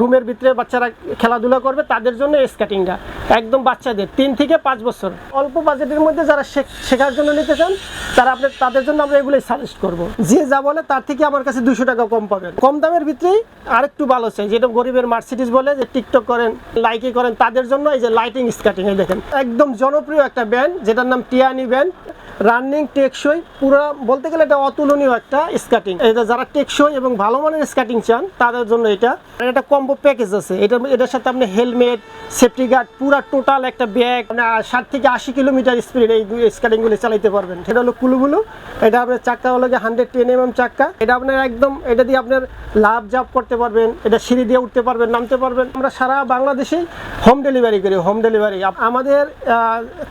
রুমের ভিতরে বাচ্চারা খেলাধুলা করবে তাদের জন্য স্কেটিংটা একদম বাচ্চাদের, তিন থেকে পাঁচ বছর। অল্প বাজেটের মধ্যে যারা শেখার জন্য নিতে চান, তারা আপনার, তাদের জন্য আমরা এগুলোই সাজেস্ট করব। যে যা বলে তার থেকে আমার কাছে দুশো টাকা কম পাবেন। কম দামের ভিতরেই আরেকটু ভালো চাই, যেটা গরিবের মার্সিডিস বলে, যে টিকটক করেন লাইকি করেন, তাদের জন্য এই যে লাইটিং স্কেটিং এই দেখেন। একদম জনপ্রিয় একটা ব্যান্ড যেটার নাম টিয়ানি ব্যান্ড রানিং টেকসই, পুরো বলতে গেলে এটা অতুলনীয় একটা স্কাটিং এটা যারা টেকসই এবং ভালো মানের স্কাটিং চান, তাদের জন্য এটা। একটা কম্বো প্যাকেজ আছে, এটা, এটার সাথে আপনি হেলমেট সেফটি গার্ড পুরো টোটাল একটা ব্যাগ মানে ষাট থেকে আশি কিলোমিটার স্পিড এই স্কাটিংগুলি চালাতে পারবেন। সেটা হলো কুলুগুলু এটা আপনার চাক্কা হলো হান্ড্রেড টেন এম চাক্কা। এটা আপনার একদম, এটা দিয়ে আপনার লাভ জাপ করতে পারবেন, এটা সিঁড়ি দিয়ে উঠতে পারবেন, নামতে পারবেন। আমরা সারা বাংলাদেশে হোম ডেলিভারি করি হোম ডেলিভারি আমাদের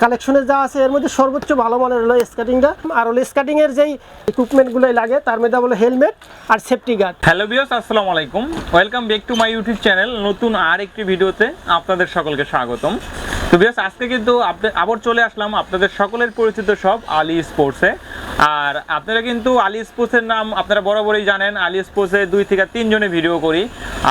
কালেকশনে যা আছে, এর মধ্যে সর্বোচ্চ ভালো মানের হলো স্কাটিংটা আর হলো স্কাটিংয়ের যেই ইকুইপমেন্টগুলোই লাগে, তার মধ্যে হলো হেলমেট আর সেফটি গার্ড হ্যালো বিয়স আসসালামু আলাইকুম। Welcome back to my YouTube channel নতুন আর একটি ভিডিওতে আপনাদের সকলকে স্বাগতম। তো বিয়স আজকে কিন্তু আবার চলে আসলাম আপনাদের সকলের পরিচিত সব আলী স্পোর্টসে আর আপনারা কিন্তু আলী স্পোর্টসের নাম আপনারা বরাবরই জানেন আলী স্পোর্টসে দুই থেকে তিনজনে ভিডিও করি।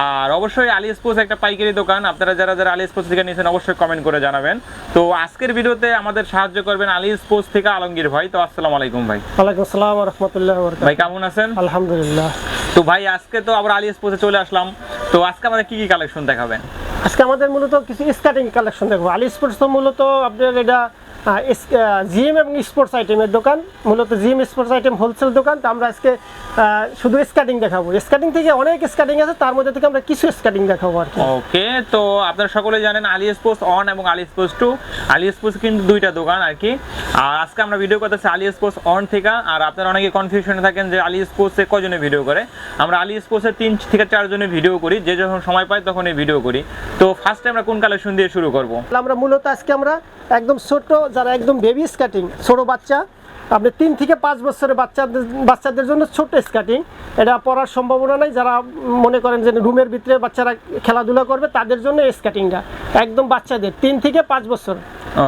আর অবশ্যই আলী স্পোর্টস একটা পাইকারি দোকান আপনারা যারা যারা আলী স্পোর্টস থেকে নিয়েছেন অবশ্যই কমেন্ট করে জানাবেন। তো আজকের ভিডিওতে আমাদের সাহায্য করবেন আলী স্পোর্টস থেকে আলমগীর ভাই। তো আসসালামু আলাইকুম ভাই। ওয়ালাইকুম আসসালাম রহমতুল্লাহ ভাই কেমন আছেন? আলহামদুলিল্লাহ। তো ভাই আজকে তো আবার আলী স্পোর্টসে চলে আসলাম। তো আজকে আমাদের কি কি কালেকশন দেখাবেন? আজকে আমাদের মূলত কিছু স্কাটিং কালেকশন দেখব। আলি স্পোর্টস তো মূলত আপনার এটা জিএম এবং স্পোর্টস আইটেমের দোকান মূলত জিএম স্পোর্টস আইটেম হোলসেল দোকান। তো আমরা আজকে শুধু স্কাটিং দেখাবো। স্কাটিং থেকে অনেক স্কাটিং আছে তার মধ্যে থেকে আমরা কিছু স্কাটিং দেখাবো আর কি। ওকে তো আপনারা সকলে জানেন আলি স্পোর্টস অন এবং Ali sports two Ali sports কিন্তু দুইটা দোকান আর কি। আর আজকে আমরা ভিডিও করতেছি আলি স্পোর্টস অন থেকে। আর আপনারা অনেকে কনফিউশনে থাকেন যে আলি স্পোর্টসে কজনে ভিডিও করে। আমরা আলি স্পোর্টসে তিন থেকে চারজনে ভিডিও করি যে যখন সময় পাই তখন এই ভিডিও করি। তো ফার্স্টে আমরা কোন কালেকশন দিয়ে শুরু করব? আমরা মূলত আজকে আমরা একদম ছোট যারা একদম বেবি স্কাটিং ছোট বাচ্চা আপনি তিন থেকে পাঁচ বছরের বাচ্চাদের বাচ্চাদের জন্য ছোট স্কাটিং। এটা পড়ার সম্ভাবনা নাই। যারা মনে করেন যে রুমের ভিতরে বাচ্চারা খেলাধুলা করবে তাদের জন্য স্কাটিংটা। একদম বাচ্চাদের তিন থেকে পাঁচ বছর।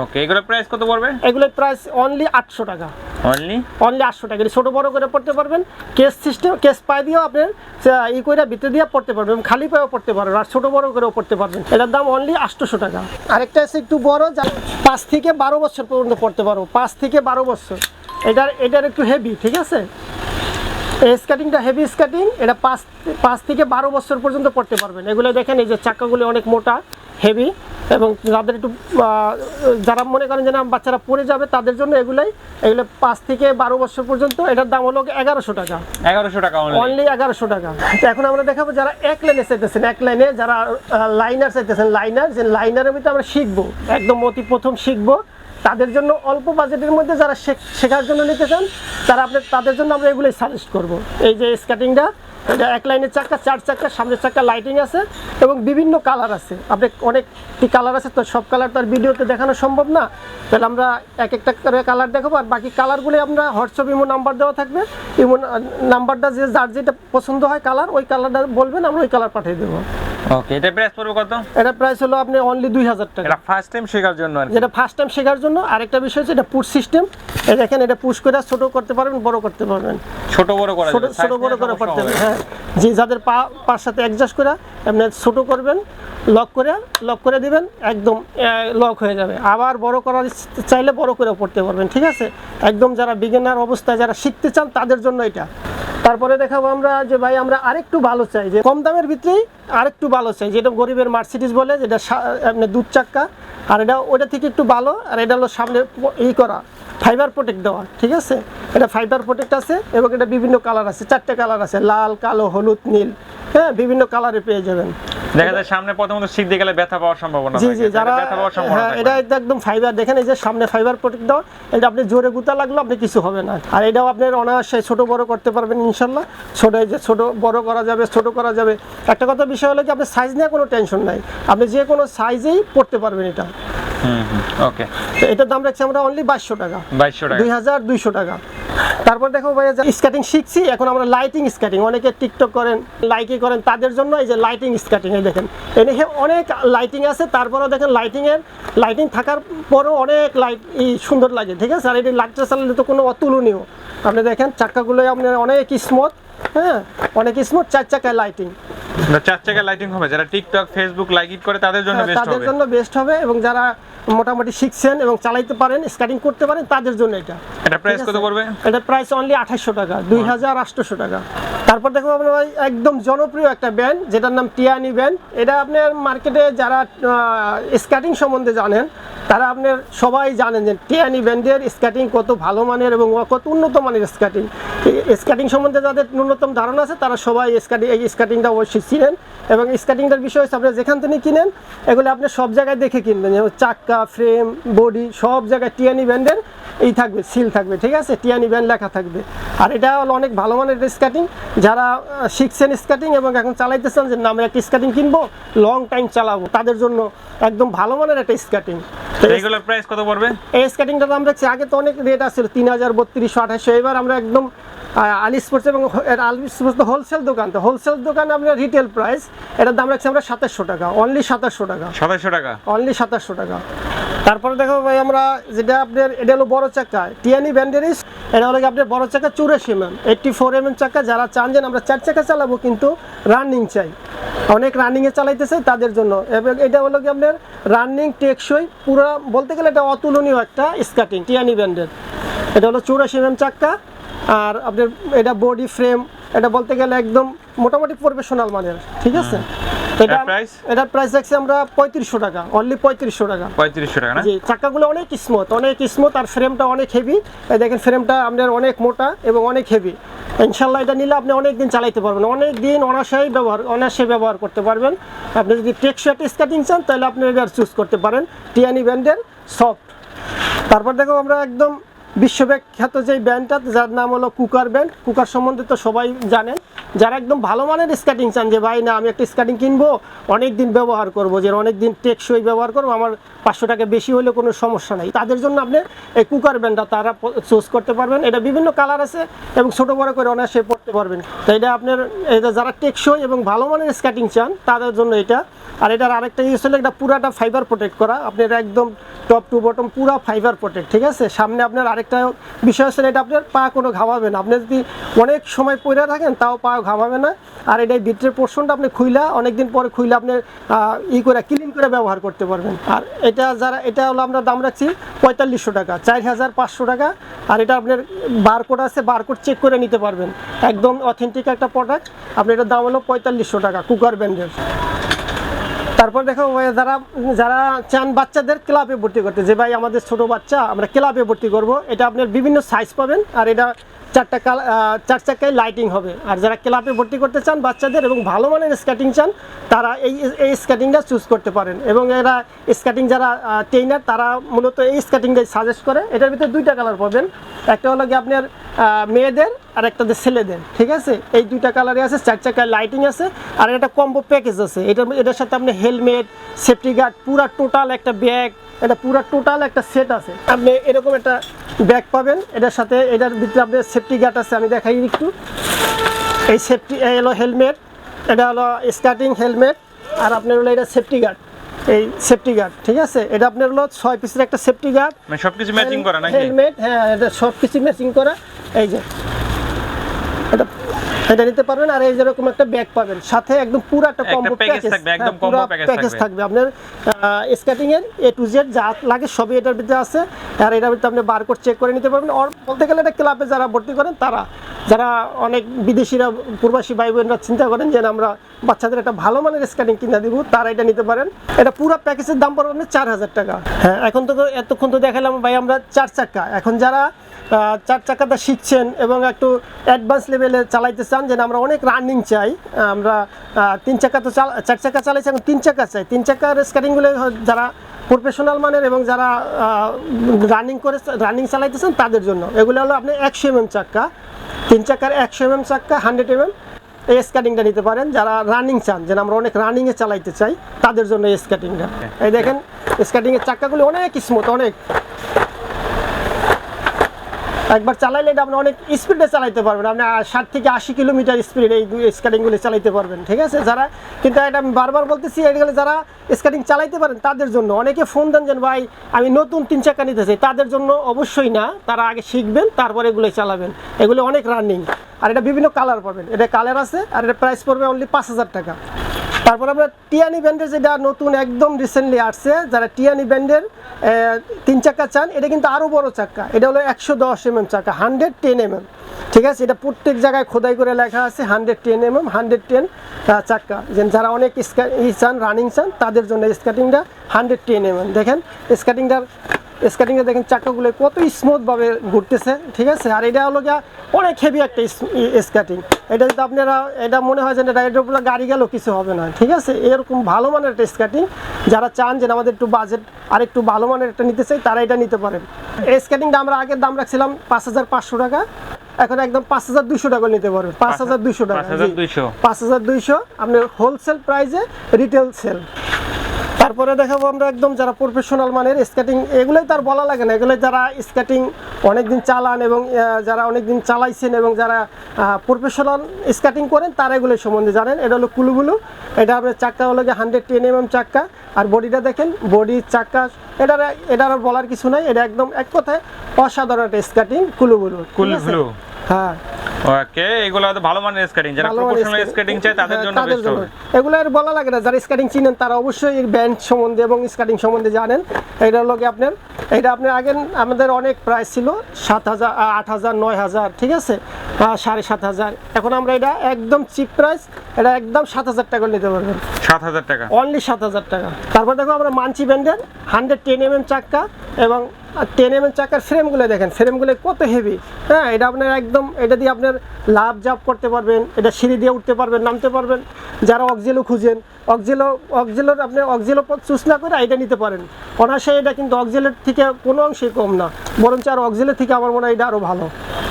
ওকে এগুলো প্রাইস কত পড়বে? এগুলোর প্রাইস অনলি আটশো টাকা। অনলি অনলি আটশো টাকা। ছোটো বড় করে পড়তে পারবেন। কেস সিস্টেম কেস পায়ে দিয়েও আপনি ই করে ভিতরে দিয়ে পড়তে পারবেন খালি পায়েও পড়তে পারবেন আর ছোটো বড় করেও পড়তে পারবেন। এটার দাম অনলি আটশোশো টাকা। আরেকটা আছে একটু বড় যা পাঁচ থেকে বারো বছর পর্যন্ত পড়তে পারব। পাঁচ থেকে বারো বছর। এটার এটার একটু হেভি ঠিক আছে? এই স্কাটিংটা হেভি স্কাটিং এটা পাঁচ পাঁচ থেকে বারো বছর পর্যন্ত পড়তে পারবেন। এগুলো দেখেন এই যে চাকাগুলি অনেক মোটা হেভি এবং যাদের একটু যারা মনে করেন যে না বাচ্চারা পড়ে যাবে তাদের জন্য এগুলাই এগুলো পাঁচ থেকে বারো বছর পর্যন্ত এটার দাম হলো এগারোশো টাকা। এগারোশো টাকা অনলি এগারোশো টাকা। তো এখন আমরা দেখাবো যারা এক লাইনে চাইতেছেন এক লাইনে যারা লাইনার চাইতেছেন লাইনার যে লাইনারের ভিতরে আমরা শিখব একদম অতি প্রথম শিখব। তাদের জন্য অল্প বাজেটের মধ্যে যারা শেখ- শেখার জন্য নিতে চান, তারা আপনার তাদের জন্য আমরা এগুলোই সাজেস্ট করব। এই যে স্কাটিংটা এটা এক লাইনের চাকা, চার চাকা সামনের চাকা লাইটিং আছে এবং বিভিন্ন কালার আছে। আপনি অনেকটি কালার আছে তো সব কালার তো আর ভিডিওতে দেখানো সম্ভব না। তাহলে আমরা এক একটা করে কালার দেখাবো আর বাকি কালারগুলি আমরা হোয়াটসঅ্যাপ ইমো নাম্বার দেওয়া থাকবে। ইমো নাম্বারটা যে যার যেটা পছন্দ হয় কালার ওই কালারটা বলবেন, আমরা ওই কালার পাঠিয়ে দেবো। ওকে এটা প্রাইস পড়বে কত? এটা প্রাইস হলো আপনি অনলি দুই হাজার টাকা। এটা ফার্স্ট টাইম শেখার জন্য আর। যেটা ফার্স্ট টাইম শেখার জন্য আরেকটা বিষয় হচ্ছে এটা পুশ সিস্টেম এই দেখেন এটা পুশ করে ছোট করতে পারবেন বড় করতে পারবেন। ছোট বড় করা ছোট ছোট বড় করে করতে পারবেন হ্যাঁ। যে যাদের পা পার সাথে অ্যাডজাস্ট করে আপনি ছোট করবেন লক করে লক করে দিবেন একদম লক হয়ে যাবে। আবার বড় করার চাইলে বড় করে পড়তে পারবেন ঠিক আছে? একদম যারা বিগিনার অবস্থায় যারা শিখতে চান তাদের জন্য এটা। তারপরে দেখাবো আমরা যে ভাই আমরা আরেকটু ভালো চাই যে কম দামের ভিতরেই আরেকটু ভালো চাই। যেটা গরিবের মার্সিডিস বলে যেটা আপনি দুধ চাক্কা আর এটা ওটা থেকে একটু ভালো আর এটা হলো সামনে ই করা ফাইবার প্রোটেক্ট দেওয়া ঠিক আছে? এটা ফাইবার প্রোটেক্ট আছে এবং এটা বিভিন্ন কালার আছে চারটে কালার আছে লাল কালো হলুদ নীল হ্যাঁ বিভিন্ন কালারে পেয়ে যাবেন। দেখা যায় সামনে প্রথমত শিখতে গেলে ব্যথা পাওয়ার সম্ভাবনা জি জি যারা ব্যথা হ্যাঁ এটা একদম ফাইবার দেখেন এই যে সামনে ফাইবার প্রোটেক্ট দেওয়া এটা আপনি জোরে গুতা লাগল আপনি কিছু হবে না। আর এটাও আপনার অনায়াসে ছোট বড় করতে পারবেন ইনশাল্লাহ ছোট যে ছোটো, বড় করা যাবে, ছোট করা যাবে। একটা কথা বিষয় হলো কি আপনি সাইজ নিয়ে কোনো টেনশন নাই। আপনি যে কোনো সাইজেই পড়তে পারবেন এটা। ওকে। তো এটার দাম রাখছি আমরা অনলি বাইশশো টাকা। বাইশশো টাকা। দুই হাজার দুইশো টাকা। তারপর দেখো ভাইয়া স্কেটিং শিখছি এখন আমরা লাইটিং স্কেটিং অনেকে টিকটক করেন লাইকি করেন তাদের জন্য এই যে লাইটিং স্কেটিং এই দেখেন। এদিকে অনেক লাইটিং আছে তারপরেও দেখেন লাইটিংয়ের লাইটিং থাকার পরেও অনেক লাইট সুন্দর লাগে ঠিক আছে? আর এটি লাইটটা চালালে তো কোনো অতুলনীয়। আপনি দেখেন চাক্কাগুলো আপনার অনেক স্মুথ হ্যাঁ? অনেক স্মুথ চার চাকায় লাইটিং চার চাকা লাইটিং হবে। যারা টিকটক ফেসবুক করে তাদের জন্য হ্যাঁ, বেস্ট তাদের জন্য বেস্ট হবে এবং যারা মোটামুটি শিখছেন এবং পারেন স্কাটিং করতে পারেন তাদের জন্য এটা। এটা প্রাইস কত? পড়বে? এটা প্রাইস অনলি আঠাশশো টাকা দুই হাজার আটশোশো টাকা। তারপর দেখো আপনার একদম জনপ্রিয় একটা ব্যান্ড যেটার নাম টিয়ানি ব্যান্ড এটা আপনার মার্কেটে যারা স্কাটিং সম্বন্ধে জানেন তারা আপনার সবাই জানেন যে টিয়ানি ব্যান্ডের স্কাটিং কত ভালো মানের এবং কত উন্নত মানের স্কাটিং স্কাটিং সম্বন্ধে যাদের ন্যূনতম ধারণা আছে তারা সবাই স্কাটিং এই স্কাটিংটা অবশ্যই চিনেন এবং স্কাটিংটার বিষয় হচ্ছে আপনি যেখান থেকে কিনেন এগুলো আপনি সব জায়গায় দেখে কিনবেন। যেমন চাক্কা ফ্রেম বডি সব জায়গায় টিয়ানি ব্যান্ডের এই থাকবে সিল থাকবে ঠিক আছে? টিয়ানি ব্যান্ড লেখা থাকবে। আর এটা হলো অনেক ভালো মানের স্কাটিং। যারা শিখছেন স্কাটিং এবং এখন চালাইতেছেন যে না আমরা একটা স্কাটিং কিনবো লং টাইম চালাবো। তাদের জন্য একদম ভালো মানের একটা স্কাটিং। প্রাইস কত পড়বে? এই স্কেটিংটার দাম রাখছি। আগে তো অনেক রেট আসছিল তিন হাজার বত্রিশশো আঠাশশো। এবার আমরা একদম আলি স্পোর্টস এবং আলি স্পোর্টস তো হোলসেল দোকান তো হোলসেল দোকানে আপনার রিটেল প্রাইস এটার দাম রাখছি আমরা সাতাশশো টাকা অনলি সাতাশশো টাকা। সাতাশশো টাকা? অনলি সাতাশশো টাকা। তারপরে দেখো ভাই আমরা যেটা আপনার এটা হলো বড় চাকা টিয়ানি ব্যান্ডেরিস এটা হলো কি আপনার বড় চাকা চুরাশি M M eighty four M M চাকা যারা চান যে আমরা চার চাকা চালাবো কিন্তু রানিং চাই। অনেক রানিংয়ে চালাইতেছে তাদের জন্য। এবং এটা হলো কি আপনার রানিং টেকসই পুরো বলতে গেলে এটা অতুলনীয় একটা স্কাটিং টিয়ানি ব্যান্ডের এটা হলো চৌরাশি এম এম চাক্কা আর আপনার এটা বডি ফ্রেম এটা বলতে গেলে একদম মোটামুটি প্রফেশনাল মানের ঠিক আছে? এটা প্রাইস এটা প্রাইস রাখছি আমরা পঁয়ত্রিশশো টাকা অনলি পঁয়ত্রিশশো টাকা। পঁয়ত্রিশশো টাকা না? জি চাকাগুলো অনেক স্মুথ অনেক স্মুথ আর ফ্রেমটা অনেক হেভি এই দেখেন ফ্রেমটা আপনার অনেক মোটা এবং অনেক হেভি ইনশাল্লাহ এটা নিলে আপনি অনেক দিন চালাইতে পারবেন অনেক দিন অনাশাই ব্যবহার অনায়াসে ব্যবহার করতে পারবেন। আপনি যদি টেক্সচার স্কাটিং চান তাহলে আপনি এটা চুজ করতে পারেন। টিয়ানি ব্যান্ডের সফট তারপর দেখো আমরা একদম বিশ্ববিখ্যাত যে ব্যান্ডটা, যার নাম হলো কুকার ব্যান্ড। কুকার সম্বন্ধে তো সবাই জানেন যারা একদম ভালো মানের স্কাটিং চান যে, ভাই না, আমি একটা স্কাটিং কিনবো অনেক দিন ব্যবহার করব, যে অনেক দিন টেকসই ব্যবহার করব, আমার পাঁচশো টাকা বেশি হলে কোনো সমস্যা নাই। তাদের জন্য আপনি এই কুকার ব্যান্ডটা তারা চুজ করতে পারবেন। এটা বিভিন্ন কালার আছে এবং ছোটো বড়ো করে অনায়াসে পড়তে পারবেন। তো এটা আপনার, এটা যারা টেকসই এবং ভালো মানের স্কাটিং চান, তাদের জন্য এটা। আর এটার আরেকটা ইউজ হলো, এটা পুরাটা ফাইবার প্রোটেক্ট করা। আপনার একদম টপ টু বটম পুরো ফাইবার প্রোটেক্ট ঠিক আছে? সামনে আপনার আরেকটা বিষয় হচ্ছে এটা আপনার পা কোনো ঘামাবে না। আপনি যদি অনেক সময় পরে থাকেন, তাও পা ঘামাবে না। আর এটা ভিতরের পোর্শনটা আপনি খুইলা, অনেকদিন পরে খুইলা আপনি ই করে ক্লিন করে ব্যবহার করতে পারবেন। আর এটা যারা, এটা হলো আমরা দাম রাখছি পঁয়তাল্লিশশো টাকা চার হাজার পাঁচশো টাকা। আর এটা আপনার বারকোড আছে বারকোড চেক করে নিতে পারবেন। একদম অথেন্টিক একটা প্রোডাক্ট আপনার এটার দাম হলো পঁয়তাল্লিশশো টাকা কুকার ব্র্যান্ডের তারপর দেখো যারা যারা চান বাচ্চাদের ক্লাবে ভর্তি করতে, যে ভাই আমাদের ছোট বাচ্চা, আমরা ক্লাবে ভর্তি করব। এটা আপনার বিভিন্ন সাইজ পাবেন, আর এটা চারটা চার চাকায় লাইটিং হবে। আর যারা ক্লাবে ভর্তি করতে চান বাচ্চাদের এবং ভালো মানের স্কেটিং চান, তারা এই এই স্কেটিংটা চুজ করতে পারেন। এবং এরা স্কেটিং যারা ট্রেনার তারা মূলত এই স্কেটিংটাই সাজেস্ট করে। এটার ভিতরে দুইটা কালার পাবেন। একটা হলো কি আপনার মেয়েদের আর একটা হচ্ছে ছেলেদের ঠিক আছে? এই দুইটা কালারে আছে চার চাকায় লাইটিং আছে আর একটা কম্বো প্যাকেজ আছে। এটা এটার সাথে আপনি হেলমেট সেফটি গার্ড পুরা টোটাল একটা ব্যাগ এটা পুরা টোটাল একটা সেট আছে। আপনি এরকম একটা ব্যাগ পাবেন এটার সাথে এটার ভিতরে আপনার সেফটি গার্ড আছে আমি দেখাই একটু। এই সেফটি হলো হেলমেট এটা হলো স্কার্টিং হেলমেট আর আপনার হলো এটা সেফটি গার্ড এই সেফটি গার্ড ঠিক আছে? এটা আপনার হলো ছয় পিসের একটা সেফটি গার্ড মানে সবকিছু ম্যাচিং করা হেলমেট হ্যাঁ এটা সবকিছু ম্যাচিং করা। এই যে এটা এটা নিতে পারবেন আর এই যেরকম একটা ব্যাগ পাবেন। সাথে একদম পুরো একটা একটা কম্বো প্যাকেজ থাকবে, একদম combo প্যাকেজ থাকবে। থাকবে। আপনার স্কেটিং এর এ টু জেড যা লাগে সবই এটার ভিতরে আছে। আর এটার ভিতরে আপনি বারকোড চেক করে নিতে পারবেন। আর বলতে গেলে এটা ক্লাবে যারা ভর্তি করেন তারা যারা অনেক বিদেশিরা প্রবাসী ভাই বোনরা চিন্তা করেন যে আমরা বাচ্চাদের একটা ভালো মানের স্কেটিং কিনে দিব তারা এটা নিতে পারেন। এটা পুরো প্যাকেজের দাম পড়বে আপনার চার হাজার টাকা। হ্যাঁ এখন তো এতক্ষণ তো দেখালাম ভাই আমরা চার চাকা। এখন যারা চার চাকাটা শিখছেন এবং একটু অ্যাডভান্স লেভেলে চালাইতে চান যে না, আমরা অনেক রানিং চাই। আমরা তিন চাকা তো চার চাকা চালাইছি এখন তিন চাকা চাই। তিন চাকার স্কারিংগুলো যারা প্রফেশনাল মানের এবং যারা রানিং করে রানিং চালাইতেছেন তাদের জন্য। এগুলো হলো আপনি একশো এম চাক্কা তিন চাকার একশো এম চাক্কা হান্ড্রেড এম এই স্কাটিংটা নিতে পারেন। যারা রানিং চান যেন আমরা অনেক রানিংয়ে চালাইতে চাই তাদের জন্য এই স্কাটিংটা এই দেখেন স্কাটিংয়ের চাক্কাগুলো অনেক স্মুথ অনেক। একবার চালাইলে এটা আপনি অনেক স্পিডে চালাইতে পারবেন। আপনি ষাট থেকে আশি কিলোমিটার স্পিড এই স্কাটিংগুলি চালাইতে পারবেন, ঠিক আছে? যারা, কিন্তু এটা আমি বারবার বলতেছি এগুলো যারা স্কাটিং চালাইতে পারেন, তাদের জন্য। অনেকে ফোন দেন যেন ভাই, আমি নতুন তিন চাকা নিতে চাই। তাদের জন্য অবশ্যই না। তারা আগে শিখবেন, তারপরে এগুলো চালাবেন। এগুলো অনেক রানিং আর এটা বিভিন্ন কালার পাবেন। এটা কালার আছে, আর এটা প্রাইস পড়বে অনলি পাঁচ হাজার টাকা। তারপর আমরা টিয়ানি ব্যান্ডের যেটা নতুন একদম রিসেন্টলি আসছে, যারা টিয়ানি ব্যান্ডের তিন চাক্কা চান, এটা কিন্তু আরও বড় চাক্কা এটা হলো একশো দশ এমএম চাক্কা হান্ড্রেড টেন এমএম ঠিক আছে? এটা প্রত্যেক জায়গায় খোদাই করে লেখা আছে hundred ten M M hundred ten চাক্কা যে যারা অনেক স্কা- চান রানিং চান, তাদের জন্য স্কাটিংটা হান্ড্রেড টেন এমএম দেখেন স্কাটিংটার স্কাটিংটা দেখেন চাকাগুলো কত স্মুথভাবে ঘুরতেছে ঠিক আছে? আর এটা হলো গিয়া অনেক হেভি একটা স্কেটিং এটা যদি আপনারা এটা মনে হয় যে এটা এটার উপরে গাড়ি গেলেও কিছু হবে না ঠিক আছে? এরকম ভালো মানের একটা স্কেটিং যারা চান যে আমাদের একটু বাজেট আর একটু ভালো মানের একটা নিতে চাই তারা এটা নিতে পারেন। এই স্কেটিংটা আমরা আগের দাম রাখছিলাম পাঁচ হাজার পাঁচশো টাকা। এখন একদম পাঁচ হাজার দুশো টাকা নিতে পারবেন। পাঁচ হাজার দুশো টাকা জি। 5200 পাঁচ হাজার দুইশো আপনার হোলসেল প্রাইসে রিটেল সেল তারপরে দেখাবো আমরা একদম যারা প্রফেশনাল মানের স্কেটিং এগুলোই তার বলা লাগে না। এগুলোই যারা স্কেটিং অনেকদিন চালান এবং যারা অনেকদিন চালাইছেন এবং যারা প্রফেশনাল স্কেটিং করেন, তারা এগুলো সম্বন্ধে জানেন। এটা হলো কুলুগুলু এটা আপনার চাক্কা হলো গিয়ে হান্ড্রেড টেন এম এম চাক্কা। আর বডিটা দেখেন, বডি চাক্কা। এটার এটার বলার কিছু নাই। এটা একদম এক কথায় অসাধারণ একটা স্কেটিং কুলুগুলু? কুলগুলু। হ্যাঁ। ওকে এগুলো তো ভালো মানের স্কেটিং যারা প্রফেশনাল স্কেটিং চায় তাদের হ্যাঁ, জন্য বেস্ট হবে। এগুলো আর বলা লাগে না যারা স্কেটিং চিনেন তারা অবশ্যই এই ব্যান্ড সম্বন্ধে এবং স্কেটিং সম্বন্ধে জানেন। এটা হলো কি আপনার এটা আপনার আগে আমাদের অনেক প্রাইস ছিল সাত হাজার আট হাজার নয় হাজার ঠিক আছে? সাড়ে সাত হাজার। এখন আমরা এটা একদম চিপ প্রাইস এটা একদম সাত হাজার টাকা নিতে পারবেন। সাত হাজার টাকা। অনলি সাত হাজার টাকা। তারপর দেখো আমরা মানচি ব্যান্ডের হান্ড্রেড টেন এম এম চাক্কা এবং টেন এম এম চাক্কার ফ্রেমগুলো দেখেন। ফ্রেমগুলো কত হেভি হ্যাঁ এটা আপনার একদম, এটা দিয়ে আপনার লাভ জাপ করতে পারবেন, এটা সিঁড়ি দিয়ে উঠতে পারবেন, নামতে পারবেন। যারা অক্সিলো খুঁজেন অক্সিলো অক্সিলোর আপনি অক্সিলো চুজ না করে এটা নিতে পারেন। অনায়াসে এটা কিন্তু অক্সিলের থেকে কোনো অংশেই কম না। বরঞ্চ আর অক্সিলের থেকে আমার মনে হয় এটা আরও ভালো।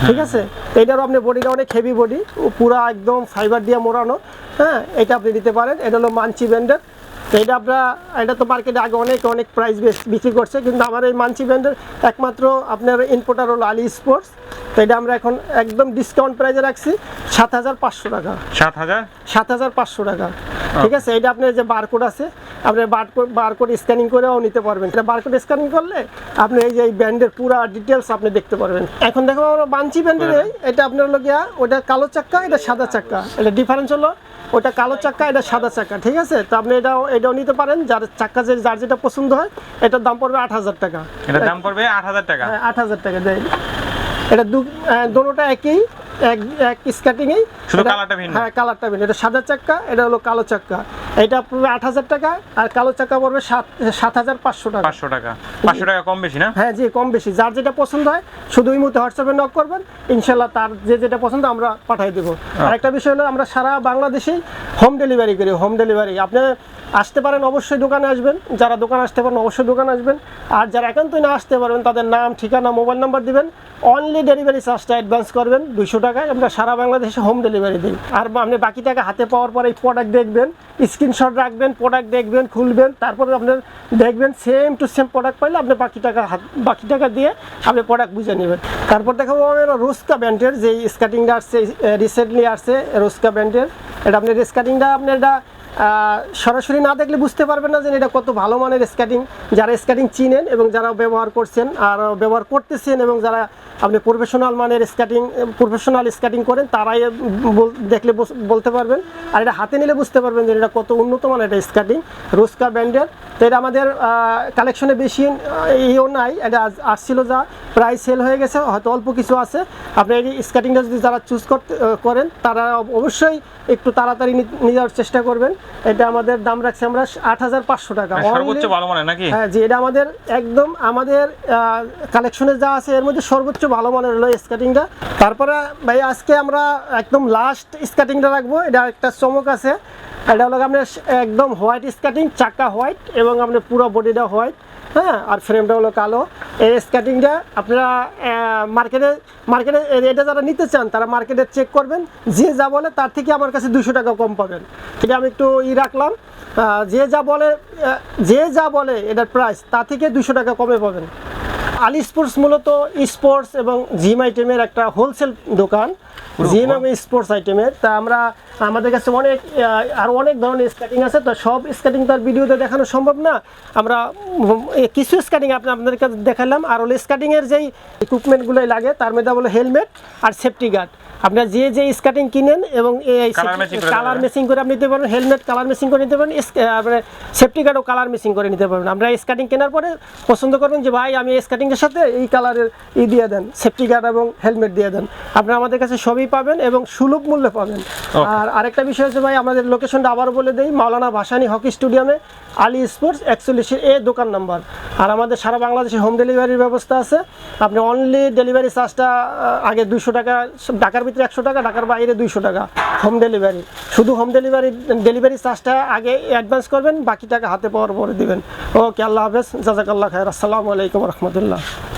ঠিক আছে? এটারও আপনার বডিটা অনেক হেভি বডি পুরো একদম ফাইবার দিয়ে মোড়ানো হ্যাঁ? এটা আপনি নিতে পারেন এটা হলো মানচি ব্যান্ডের তো এটা আপনার এটা তো মার্কেটে আগে অনেক অনেক প্রাইস বিক্রি করছে কিন্তু আমার এই মানচি ব্র্যান্ডের একমাত্র আপনার ইনপোর্টার হলো আলি স্পোর্টস তো এটা আমরা এখন একদম ডিসকাউন্ট প্রাইসে রাখছি সাত হাজার পাঁচশো টাকা। সাত হাজার? সাত হাজার পাঁচশো টাকা। ঠিক আছে? এটা আপনার যে বারকোড আছে আপনি বারকোড বারকোড স্ক্যানিং করেও নিতে পারবেন। এটা বারকোড স্ক্যানিং করলে আপনি এই যে এই ব্যান্ডের পুরো ডিটেলস আপনি দেখতে পারবেন। এখন দেখো আমরা বাঞ্চি ব্যান্ডের এই, এটা আপনার হলো গিয়া ওটা কালো চাক্কা এটা সাদা চাক্কা। এটা ডিফারেন্স হলো ওটা কালো চাক্কা এটা সাদা চাক্কা ঠিক আছে? তো আপনি এটাও এটাও নিতে পারেন যার চাক্কা যে যার যেটা পছন্দ হয় এটার দাম পড়বে আট হাজার টাকা। এটার দাম পড়বে আট হাজার টাকা? হ্যাঁ আট হাজার টাকা দেয় এটা দু আহ, দোনোটা একই এক এক স্কার্টিংয়েই শুধু কালারটা ভিন্ন। হ্যাঁ কালারটা ভিন্ন। এটা সাদা চাক্কা এটা হলো কালো চাক্কা। এটা পড়বে আট হাজার টাকা আর কালো চাক্কা পড়বে সাত সাত হাজার পাঁচশো টাকা। পাঁচশো টাকা। পাঁচশো টাকা কম বেশি না? হ্যাঁ জি কম বেশি। যার যেটা পছন্দ হয় শুধু ওই মুহূর্তে হোয়াটসঅ্যাপে নক করবেন ইনশাল্লাহ তার যে যেটা পছন্দ আমরা পাঠিয়ে দেবো। আর একটা বিষয় হলো আমরা সারা বাংলাদেশেই হোম ডেলিভারি করি হোম ডেলিভারি আপনি আসতে পারেন অবশ্যই দোকানে আসবেন। যারা দোকান আসতে পারেন অবশ্যই দোকানে আসবেন। আর যারা একান্তই না আসতে পারবেন তাদের নাম ঠিকানা মোবাইল নাম্বার দিবেন। অনলি ডেলিভারি চার্জটা অ্যাডভান্স করবেন দুশো টাকায়। আমরা সারা বাংলাদেশে হোম ডেলিভারি দিই। আর আপনি বাকি টাকা হাতে পাওয়ার পরে এই প্রোডাক্ট দেখবেন স্ক্রিনশট রাখবেন প্রোডাক্ট দেখবেন খুলবেন তারপরে আপনার দেখবেন সেম টু সেম প্রোডাক্ট পাইলে আপনি বাকি টাকা হাত বাকি টাকা দিয়ে আপনি প্রোডাক্ট বুঝে নেবেন। তারপর দেখাবো আমরা রোস্কা ব্যান্ডের যে স্কার্টিংটা আসছে রিসেন্টলি আসছে রোস্কা ব্যান্ডের। এটা আপনার স্কার্টিংটা আপনার এটা আহ, সরাসরি না দেখলে বুঝতে পারবেন না যে এটা কত ভালো মানের স্কেটিং যারা স্কেটিং চিনেন এবং যারা ব্যবহার করছেন আর ব্যবহার করতেছেন এবং যারা আপনি প্রফেশনাল মানের স্কেটিং প্রফেশনাল স্কেটিং করেন, তারাই দেখলে বলতে পারবেন। আর এটা হাতে নিলে বুঝতে পারবেন যে এটা কত উন্নত মানের একটা স্কেটিং রোস্কা ব্র্যান্ডের তো এটা আমাদের কালেকশনে বেশি ইও নাই, এটা আসছিল যা প্রায় সেল হয়ে গেছে, হয়তো অল্প কিছু আছে। আপনি এই স্কেটিংটা যদি যারা চুজ করতে করেন, তারা অবশ্যই একটু তাড়াতাড়ি নি- নিয়ে যাওয়ার চেষ্টা করবেন। এটা আমাদের দাম রাখছি আমরা আট হাজার পাঁচশো টাকা। মানে সর্বোচ্চ ভালো মানে নাকি? হ্যাঁ জি এটা আমাদের একদম আমাদের কালেকশনে যা আছে এর মধ্যে সর্বোচ্চ ভালো মানের হলো স্কেটিংটা তারপরে ভাই আজকে আমরা একদম লাস্ট স্কেটিংটা রাখব। এটা একটা চমক আছে। এটা হলো আপনার একদম হোয়াইট স্কেটিং চাকা হোয়াইট এবং আপনার পুরো বডিটা হোয়াইট হ্যাঁ আর ফ্রেমটা হলো কালো। এই স্কেটিংটা আপনারা মার্কেটে মার্কেটে এটা যারা নিতে চান, তারা মার্কেটে চেক করবেন। যে যা বলে তার থেকে আমার কাছে দুশো টাকা কম পাবেন। এটা আমি একটু ই রাখলাম। যে যা বলে যে যা বলে এটার প্রাইস তা থেকে দুশো টাকা কমে পাবেন। আলি স্পোর্টস মূলত স্পোর্টস এবং জিম আইটেমের একটা হোলসেল দোকান। জিম এবং স্পোর্টস আইটেমের। তা আমরা আমাদের কাছে অনেক আর অনেক ধরনের স্কেটিং আছে। তো সব স্কেটিং তার ভিডিওতে দেখানো সম্ভব না। আমরা কিছু স্কেটিং আপনি আপনাদের কাছে দেখালাম। আর হলো স্কেটিংয়ের যেই ইকুইপমেন্টগুলোই লাগে তার মধ্যে হলো হেলমেট আর সেফটি গার্ড আপনারা যে যে স্কার্টিং কিনেন এবং করে কালার। মেসিং করে আপনি নিতে পারেন হেলমেট কালার মেসিং করে নিতে পারবেন সেফটি গার্ডও কালার মেসিং করে নিতে পারবেন। আমরা স্কার্টিং কেনার পরে পছন্দ করবেন যে ভাই আমি স্কার্টিংয়ের সাথে এই কালারের ই দিয়ে দেন সেফটি গার্ড এবং হেলমেট দিয়ে দেন। আপনারা আমাদের কাছে সবই পাবেন এবং সুলভ মূল্যে পাবেন। আর আরেকটা বিষয় হচ্ছে ভাই আমাদের লোকেশনটা আবারও বলে দেই মাওলানা ভাসানি হকি স্টেডিয়ামে আলী স্পোর্টস একচল্লিশের এ দোকান নাম্বার। আর আমাদের সারা বাংলাদেশে হোম ডেলিভারির ব্যবস্থা আছে। আপনি অনলি ডেলিভারি চার্জটা আগে দুশো টাকা ঢাকার ভিতরে একশো টাকা, ঢাকার বাইরে দুইশো টাকা হোম ডেলিভারি শুধু হোম ডেলিভারি ডেলিভারি চার্জটা আগে অ্যাডভান্স করবেন, বাকি টাকা হাতে পাওয়ার পরে দেবেন। ওকে, আল্লাহ হাফেজ, জাজাকাল্লাহ খায়ের আসসালামু আলাইকুম রহমতুল্লাহ।